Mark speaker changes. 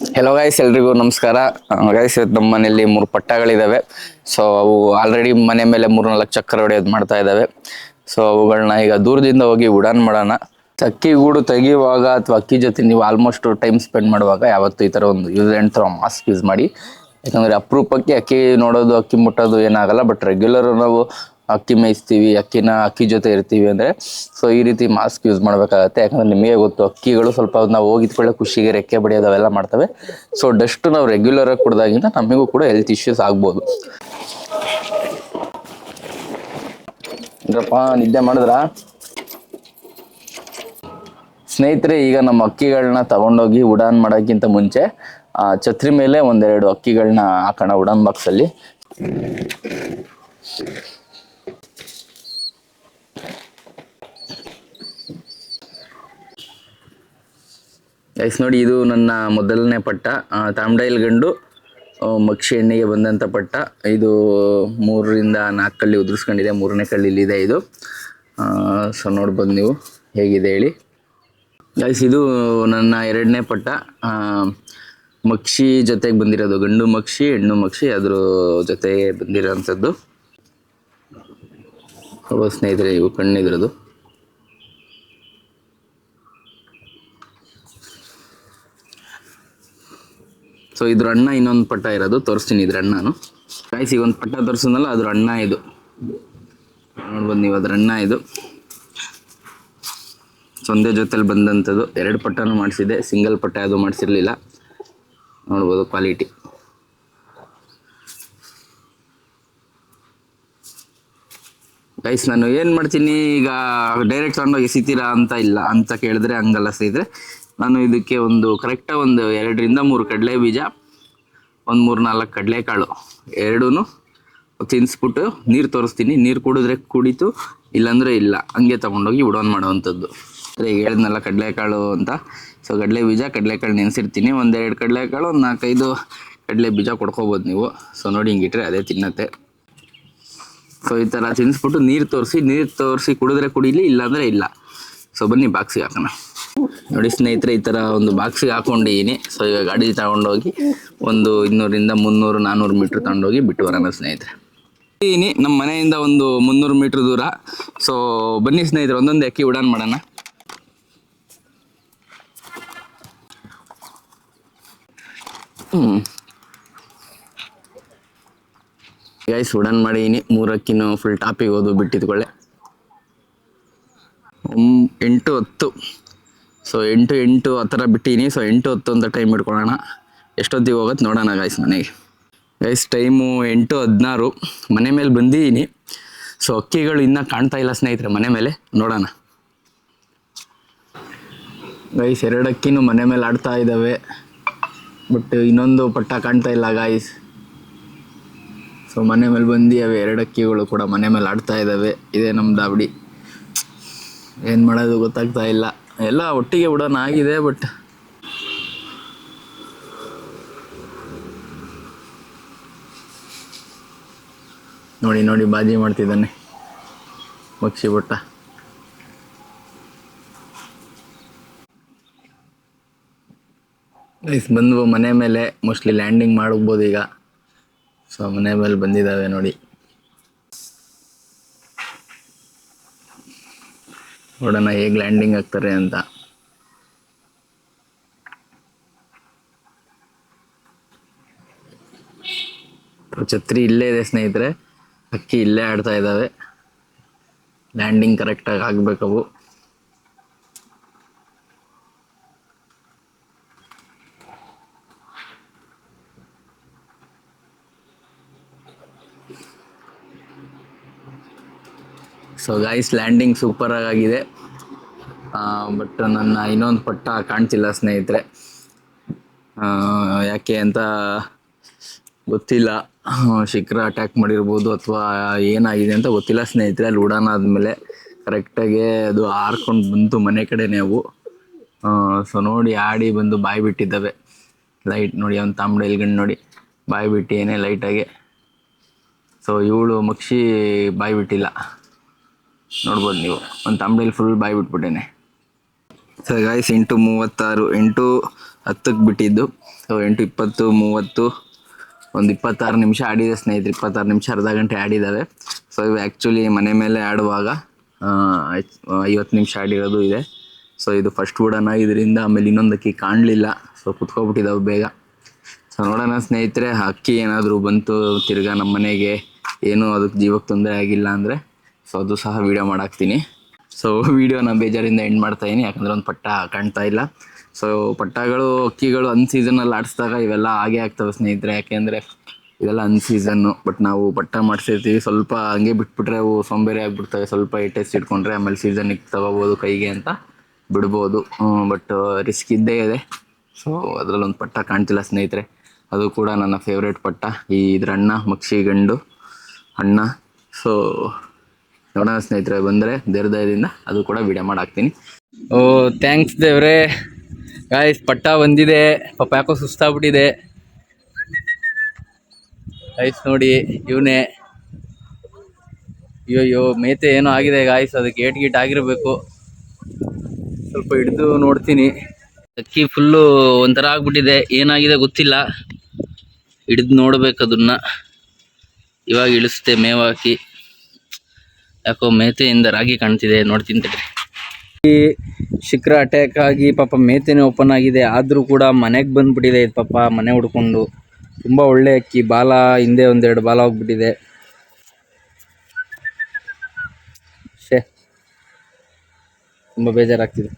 Speaker 1: Hello guys ಎಲ್ರಿಗೂ ನಮಸ್ಕಾರ. Guys ಇವತ್ತು ನಮ್ಮ ಮನೆಯಲ್ಲಿ ಮೂರು ಪಟ್ಟಗಳಿದ್ದಾವೆ ಸೊ ಅವು ಆಲ್ರೆಡಿ ಮನೆ ಮೇಲೆ ಮೂರು ನಾಲ್ಕು ಚಕ್ರ ಹೊಡೆಯೋದು ಮಾಡ್ತಾ ಇದ್ದಾವೆ ಸೊ ಅವುಗಳನ್ನ ಈಗ ದೂರದಿಂದ ಹೋಗಿ ಉಡಾನ್ ಮಾಡೋಣ. ಅಕ್ಕಿ ಗೂಡು ತೆಗೆಯುವಾಗ ಅಥವಾ ಅಕ್ಕಿ ಜೊತೆ ನೀವು ಆಲ್ಮೋಸ್ಟ್ ಟೈಮ್ ಸ್ಪೆಂಡ್ ಮಾಡುವಾಗ ಯಾವತ್ತೂ ಈ ಥರ ಒಂದು use and throw mask use ಮಾಡಿ. ಯಾಕಂದರೆ ಅಪರೂಪಕ್ಕೆ ಅಕ್ಕಿ ನೋಡೋದು, ಅಕ್ಕಿ ಮುಟ್ಟೋದು ಏನಾಗಲ್ಲ ಬಟ್ ರೆಗ್ಯುಲರ್ ನಾವು ಅಕ್ಕಿ ಮೇಯಿಸ್ತೀವಿ, ಅಕ್ಕಿನ ಅಕ್ಕಿ ಜೊತೆ ಇರ್ತೀವಿ ಅಂದರೆ ಸೊ ಈ ರೀತಿ ಮಾಸ್ಕ್ ಯೂಸ್ ಮಾಡಬೇಕಾಗತ್ತೆ. ಯಾಕಂದರೆ ನಿಮಗೆ ಗೊತ್ತು ಅಕ್ಕಿಗಳು ಸ್ವಲ್ಪ ನಾವು ಹೋಗಿದ್ಕೊಳ್ಳೆ ಖುಷಿಗೆ ರೆಕ್ಕೆ ಬಡಿಯೋದು ಅವೆಲ್ಲ ಮಾಡ್ತವೆ. ಸೊ ಡಸ್ಟ್ ನಾವು ರೆಗ್ಯುಲರಾಗಿ ಕುಡ್ದಾಗಿಂದ ನಮಗೂ ಕೂಡ ಹೆಲ್ತ್ ಇಶ್ಯೂಸ್ ಆಗ್ಬೋದು. ಇದ್ರಪ್ಪ, ನಿದ್ದೆ ಮಾಡಿದ್ರ? ಸ್ನೇಹಿತರೆ, ಈಗ ನಮ್ಮ ಅಕ್ಕಿಗಳನ್ನ ತಗೊಂಡೋಗಿ ಉಡಾನ್ ಮಾಡೋಕ್ಕಿಂತ ಮುಂಚೆ ಛತ್ರಿ ಮೇಲೆ ಒಂದೆರಡು ಅಕ್ಕಿಗಳನ್ನ ಹಾಕೋಣ ಉಡಾನ್ ಬಾಕ್ಸಲ್ಲಿ ಗೈಸ್ ನೋಡಿ, ಇದು ನನ್ನ ಮೊದಲನೇ ಪಟ್ಟ. ತಾಮ್ಡೈಲ್ ಗಂಡು ಮಕ್ಷಿ ಎಣ್ಣೆಗೆ ಬಂದಂಥ ಪಟ್ಟ. ಇದು ಮೂರರಿಂದ ನಾಲ್ಕು ಕಳ್ಳಿ ಉದುರಿಸ್ಕೊಂಡಿದೆ. ಮೂರನೇ ಕಳ್ಳಿ ಇದೆ. ಇದು ಸೊ ನೋಡ್ಬೋದು ನೀವು ಹೇಗಿದೆ ಹೇಳಿ. ಗೈಸ್ ಇದು ನನ್ನ ಎರಡನೇ ಪಟ್ಟ. ಮಕ್ಷಿ ಜೊತೆಗೆ ಬಂದಿರೋದು. ಗಂಡು ಮಕ್ಷಿ, ಹೆಣ್ಣು ಮಕ್ಷಿ, ಅದ್ರ ಜೊತೆಗೆ ಬಂದಿರೋಂಥದ್ದು. ಒಬ್ಬ ಸ್ನೇಹಿತರೆ, ಇವು ಕಣ್ಣಿದ್ರದು ಸೊ ಇದ್ರ ಅಣ್ಣ ಇನ್ನೊಂದು ಪಟ್ಟ ಇರೋದು. ತೋರಿಸ್ತೀನಿ ಇದ್ರ ಅಣ್ಣನು. ಈಗ ಒಂದು ಪಟ್ಟ ತೋರಿಸಿದ್ನಲ್ಲ, ಅದ್ರ ಅಣ್ಣ ಇದು. ನೋಡ್ಬೋದು ನೀವು, ಅದ್ರ ಅಣ್ಣ ಇದು. ಸೊಂದೆ ಜೊತೆಲಿ ಬಂದಂಥದ್ದು. ಎರಡು ಪಟ್ಟನೂ ಮಾಡಿಸಿದೆ ಸಿಂಗಲ್ ಪಟ್ಟ ಅದು ಮಾಡಿಸಿರ್ಲಿಲ್ಲ. ನೋಡ್ಬೋದು ಕ್ವಾಲಿಟಿ ಗೈಸ್ ನಾನು ಏನು ಮಾಡ್ತೀನಿ? ಈಗ ಡೈರೆಕ್ಟ್ ತಗೊಂಡೋಗಿ ಎಸಿತೀರಾ ಅಂತ ಇಲ್ಲ. ಅಂತ ಕೇಳಿದ್ರೆ ಹಂಗಲ್ಲ ಸ್ನೇಹಿತರೆ. ನಾನು ಇದಕ್ಕೆ ಒಂದು ಕರೆಕ್ಟಾಗಿ ಒಂದು ಎರಡರಿಂದ ಮೂರು ಕಡಲೆ ಬೀಜ, ಒಂದು ಮೂರು ನಾಲ್ಕು ಕಡಲೆಕಾಳು ಎರಡೂ ತಿನ್ನಿಸ್ಬಿಟ್ಟು ನೀರು ತೋರಿಸ್ತೀನಿ. ನೀರು ಕುಡಿದ್ರೆ ಕುಡಿತು, ಇಲ್ಲಾಂದರೆ ಇಲ್ಲ. ಹಂಗೆ ತೊಗೊಂಡೋಗಿ ಉಡೋನ್ ಮಾಡೋವಂಥದ್ದು. ಅಂದರೆ ಹೇಳಿದ್ನಲ್ಲ ಕಡಲೆಕಾಳು ಅಂತ. ಸೊ ಕಡಲೆ ಬೀಜ, ಕಡಲೆಕಾಳು ನೆನೆಸಿರ್ತೀನಿ. ಒಂದೆರಡು ಕಡಲೆಕಾಳು, ಒಂದು ನಾಲ್ಕೈದು ಕಡಲೆ ಬೀಜ ಕೊಡ್ಕೋಬೋದು ನೀವು. ಸೊ ನೋಡಿ ಹಿಂಗಿಟ್ರೆ ಅದೇ ತಿನ್ನತ್ತೆ. ಸೊ ಈ ಥರ ತಿನ್ನಿಸ್ಬಿಟ್ಟು ನೀರು ತೋರಿಸಿ ನೀರು ತೋರಿಸಿ ಕುಡಿದ್ರೆ ಕುಡಿಲಿ, ಇಲ್ಲಾಂದರೆ ಇಲ್ಲ. ಸೊ ಬನ್ನಿ ಬಾಕ್ಸಿಗೆ ಹಾಕೋಣ. ನೋಡಿ ಸ್ನೇಹಿತರೆ, ಈ ಥರ ಒಂದು ಬಾಕ್ಸಿಗೆ ಹಾಕೊಂಡಿದ್ದೀನಿ. ಸೊ ಈಗ ಗಾಡಿ ತಗೊಂಡೋಗಿ ಒಂದು ಇನ್ನೂರಿಂದ ಮುನ್ನೂರು ನಾನ್ನೂರು ಮೀಟ್ರ್ ತಗೊಂಡೋಗಿ ಬಿಟ್ಟು ಬರೋಣ ಸ್ನೇಹಿತರೆ. ಇದ್ದೀನಿ, ನಮ್ಮ ಮನೆಯಿಂದ ಒಂದು ಮುನ್ನೂರು ಮೀಟ್ರ್ ದೂರ. ಸೊ ಬನ್ನಿ ಸ್ನೇಹಿತರೆ, ಒಂದೊಂದು ಅಕ್ಕಿ ಉಡಾನ್ ಮಾಡೋಣ. ಹ್ಞೂ ಗೈಸ್ ಉಡಾನ್ ಮಾಡಿದ್ದೀನಿ. ಮೂರಕ್ಕಿನೂ ಫುಲ್ ಟಾಪಿಗೆ ಹೋದು ಬಿಟ್ಟಿದ್ಕೊಳ್ಳೆ. ಎಂಟು, ಹತ್ತು. ಸೊ ಎಂಟು ಎಂಟು ಆ ಥರ ಬಿಟ್ಟಿನಿ. ಸೊ ಎಂಟು ಹತ್ತು ಅಂತ ಟೈಮ್ ಇಟ್ಕೊಳ್ಳೋಣ ಎಷ್ಟೊತ್ತಿಗೆ ಹೋಗುತ್ತೆ ನೋಡೋಣ ಗಾಯ್ಸ್ ನನಗೆ ಗೈಸ್ ಟೈಮು ಎಂಟು ಹದಿನಾರು. ಮನೆ ಮೇಲೆ ಬಂದಿದ್ದೀನಿ ಸೊ ಅಕ್ಕಿಗಳು ಇನ್ನೂ ಕಾಣ್ತಾ ಇಲ್ಲ ಸ್ನೇಹಿತರೆ ಮನೆ ಮೇಲೆ. ನೋಡೋಣ. ಗೈಸ್ ಎರಡು ಅಕ್ಕಿನೂ ಮನೆ ಮೇಲೆ ಆಡ್ತಾ ಇದ್ದಾವೆ. ಬಟ್ ಇನ್ನೊಂದು ಪಟ್ಟ ಕಾಣ್ತಾ ಇಲ್ಲ ಗಾಯ್ಸ್ ಸೊ ಮನೆ ಮೇಲೆ ಬಂದು ಅವೆ ಎರಡು ಅಕ್ಕಿಗಳು ಕೂಡ ಮನೆ ಮೇಲೆ ಆಡ್ತಾ ಇದ್ದಾವೆ. ಇದೇ ನಮ್ಮ ದಾವಡಿ ಏನು ಮಾಡೋದು ಗೊತ್ತಾಗ್ತಾ ಇಲ್ಲ. ಎಲ್ಲ ಒಟ್ಟಿಗೆ ಬಿಡೋಣ ಆಗಿದೆ ಬಟ್ ನೋಡಿ ನೋಡಿ, ಬಾಜಿ ಮಾಡ್ತಿದ್ದಾನೆ. ಬಕ್ಷಿ ಬುಟ್ಟ. ಐಸ್ ಬಂದ್ವು ಮನೆ ಮೇಲೆ ಮೋಸ್ಟ್ಲಿ ಲ್ಯಾಂಡಿಂಗ್ ಮಾಡಬಹುದು ಈಗ. ಸೊ ಮನೆ ಮೇಲೆ ಬಂದಿದ್ದಾವೆ ನೋಡಿ. ನೋಡೋಣ ಹೇಗೆ ಲ್ಯಾಂಡಿಂಗ್ ಆಗ್ತಾರೆ ಅಂತ. ಛತ್ರಿ ಇಲ್ಲೇ ಇದೆ ಸ್ನೇಹಿತರೆ. ಅಕ್ಕಿ ಇಲ್ಲೇ ಆಡ್ತಾ ಇದ್ದಾವೆ ಲ್ಯಾಂಡಿಂಗ್ ಕರೆಕ್ಟಾಗಿ ಆಗಬೇಕವು ಸೊ ಗೈಸ್ ಲ್ಯಾಂಡಿಂಗ್ ಸೂಪರ್ ಆಗಿದೆ ಬಟ್ ನನ್ನ ಇನ್ನೊಂದು ಪಟ್ಟ ಕಾಣ್ತಿಲ್ಲ ಸ್ನೇಹಿತರೆ. ಯಾಕೆ ಅಂತ ಗೊತ್ತಿಲ್ಲ. ಶಿಖರ ಅಟ್ಯಾಕ್ ಮಾಡಿರ್ಬೋದು ಅಥವಾ ಏನಾಗಿದೆ ಅಂತ ಗೊತ್ತಿಲ್ಲ ಸ್ನೇಹಿತರೆ. ಅಲ್ಲಿ ಉಡಾನ್ ಆದಮೇಲೆ ಕರೆಕ್ಟಾಗಿ ಅದು ಹಾರ್ಕೊಂಡು ಬಂತು ಮನೆ ಕಡೆ ಅವು ಸೊ ನೋಡಿ ಆಡಿ ಬಂದು ಬಾಯಿ ಬಿಟ್ಟಿದ್ದಾವೆ. ಲೈಟ್ ನೋಡಿ, ಅವ್ನು ತಾಂಬಡ ಇಲ್ಗಂಡು ನೋಡಿ. ಬಾಯಿ ಬಿಟ್ಟೇನೆ ಲೈಟಾಗಿ ಸೊ ಇವಳು ಮಕ್ಷಿ ಬಾಯಿ ಬಿಟ್ಟಿಲ್ಲ. ನೋಡ್ಬೋದು ನೀವು. ಒಂದು ತಂಬಳಿಲಿ ಫುಲ್ ಬಾಯಿ ಬಿಟ್ಬಿಟ್ಟೇನೆ ಸೊ ಗಾಯ್ಸ್ ಎಂಟು ಮೂವತ್ತಾರು, ಎಂಟು ಹತ್ತಕ್ಕೆ ಬಿಟ್ಟಿದ್ದು. ಸೊ ಎಂಟು ಇಪ್ಪತ್ತು, ಮೂವತ್ತು, ಒಂದು ಇಪ್ಪತ್ತಾರು ನಿಮಿಷ ಆಡಿದೆ ಸ್ನೇಹಿತರು. ಇಪ್ಪತ್ತಾರು ನಿಮಿಷ ಅರ್ಧ ಗಂಟೆ ಆಡಿದ್ದಾವೆ ಸೊ ಇವು ಆ್ಯಕ್ಚುಲಿ ಮನೆ ಮೇಲೆ ಆಡುವಾಗ ಐವತ್ತು ನಿಮಿಷ ಆಡಿರೋದು ಇದೆ. ಸೊ ಇದು ಫಸ್ಟ್ ಬುಡನ ಇದರಿಂದ ಆಮೇಲೆ ಇನ್ನೊಂದಕ್ಕೆ ಕಾಣಲಿಲ್ಲ. ಸೊ ಕುತ್ಕೊಬಿಟ್ಟಿದ್ದಾವೆ ಬೇಗ. ಸೊ ನೋಡೋಣ ಸ್ನೇಹಿತರೆ, ಅಕ್ಕಿ ಏನಾದರೂ ಬಂತು, ತಿರ್ಗಾ ನಮ್ಮ ಮನೆಗೆ ಏನೂ, ಅದಕ್ಕೆ ಜೀವಕ್ಕೆ ತೊಂದರೆ ಆಗಿಲ್ಲ ಅಂದರೆ. ಸೊ ಅದು ಸಹ ವೀಡಿಯೋ ಮಾಡಾಕ್ತೀನಿ. ಸೊ ವೀಡಿಯೋನ ಬೇಜಾರಿಂದ ಎಂಡ್ ಮಾಡ್ತಾ ಇದೀನಿ. ಯಾಕಂದರೆ ಒಂದು ಪಟ್ಟ ಕಾಣ್ತಾ ಇಲ್ಲ. ಸೊ ಪಟ್ಟಗಳು, ಅಕ್ಕಿಗಳು ಅನ್ ಸೀಸನಲ್ಲಿ ಆಡಿಸಿದಾಗ ಇವೆಲ್ಲ ಹಾಗೆ ಆಗ್ತವೆ ಸ್ನೇಹಿತರೆ. ಯಾಕೆಂದರೆ ಇದೆಲ್ಲ ಅನ್ ಸೀಸನ್ನು ಬಟ್ ನಾವು ಪಟ್ಟ ಮಾಡಿಸಿರ್ತೀವಿ. ಸ್ವಲ್ಪ ಹಂಗೆ ಬಿಟ್ಬಿಟ್ರೆ ಅವು ಸೋಂಬೇರಿ ಆಗಿಬಿಡ್ತವೆ. ಸ್ವಲ್ಪ ಟೆಸ್ಟ್ ಇಟ್ಕೊಂಡ್ರೆ ಆಮೇಲೆ ಸೀಸನಿಗೆ ತಗೋಬೋದು ಕೈಗೆ ಅಂತ ಬಿಡ್ಬೋದು. ಬಟ್ ರಿಸ್ಕ್ ಇದ್ದೇ ಇದೆ. ಸೊ ಅದರಲ್ಲಿ ಒಂದು ಪಟ್ಟ ಕಾಣ್ತಿಲ್ಲ ಸ್ನೇಹಿತರೆ. ಅದು ಕೂಡ ನನ್ನ ಫೇವ್ರೇಟ್ ಪಟ್ಟ. ಈ ಇದ್ರ ಅಣ್ಣ, ಮಕ್ಷಿ ಗಂಡು ಅಣ್ಣ. ಸೊ ನೋಡೋಣ ಸ್ನೇಹಿತರೆ, ಬಂದರೆ ಧೈರ್ಯದಿಂದ ಅದು ಕೂಡ ವಿಡಿಯೋ ಮಾಡಾಕ್ತೀನಿ ಓ ಥ್ಯಾಂಕ್ಸ್ ದೇವ್ರೆ. ಗಾಯ್ಸ್ ಪಟ್ಟ ಬಂದಿದೆ. ಪಾಪ ಯಾಕೋ ಸುಸ್ತಾಗ್ಬಿಟ್ಟಿದೆ. ಗಾಯ್ಸ್ ನೋಡಿ, ಇವನೇ. ಅಯ್ಯೋ ಮೇತೆ ಏನೋ ಆಗಿದೆ ಗಾಯ್ಸ್ ಅದಕ್ಕೆ ಏಟ್ ಗೀಟ್ ಆಗಿರಬೇಕು. ಸ್ವಲ್ಪ ಹಿಡಿದು ನೋಡ್ತೀನಿ. ಅಕ್ಕಿ ಫುಲ್ಲು ಒಂಥರ ಆಗ್ಬಿಟ್ಟಿದೆ. ಏನಾಗಿದೆ ಗೊತ್ತಿಲ್ಲ. ಹಿಡಿದು ನೋಡ್ಬೇಕು ಅದನ್ನ. ಇವಾಗ ಇಳಿಸ್ತೆ ಮೇವಾಕಿ ಯಾಕೋ ಮೇತೆಯಿಂದ ರಾಗಿ ಕಾಣ್ತಿದೆ ನೋಡ್ತೀನಿ. ಈ ಶಿಖರ ಅಟ್ಯಾಕ್ ಆಗಿ ಪಾಪ ಮೇತೆನೇ ಓಪನ್ ಆಗಿದೆ. ಆದರೂ ಕೂಡ ಮನೆಗೆ ಬಂದುಬಿಟ್ಟಿದೆ ಇದು ಪಾಪ, ಮನೆ ಹುಡ್ಕೊಂಡು. ತುಂಬ ಒಳ್ಳೆ ಅಕ್ಕಿ, ಬಾಲ, ಹಿಂದೆ ಒಂದೆರಡು ಬಾಲ ಹೋಗ್ಬಿಟ್ಟಿದೆ. ಶೇ ತುಂಬ ಬೇಜಾರಾಗ್ತಿದೆ.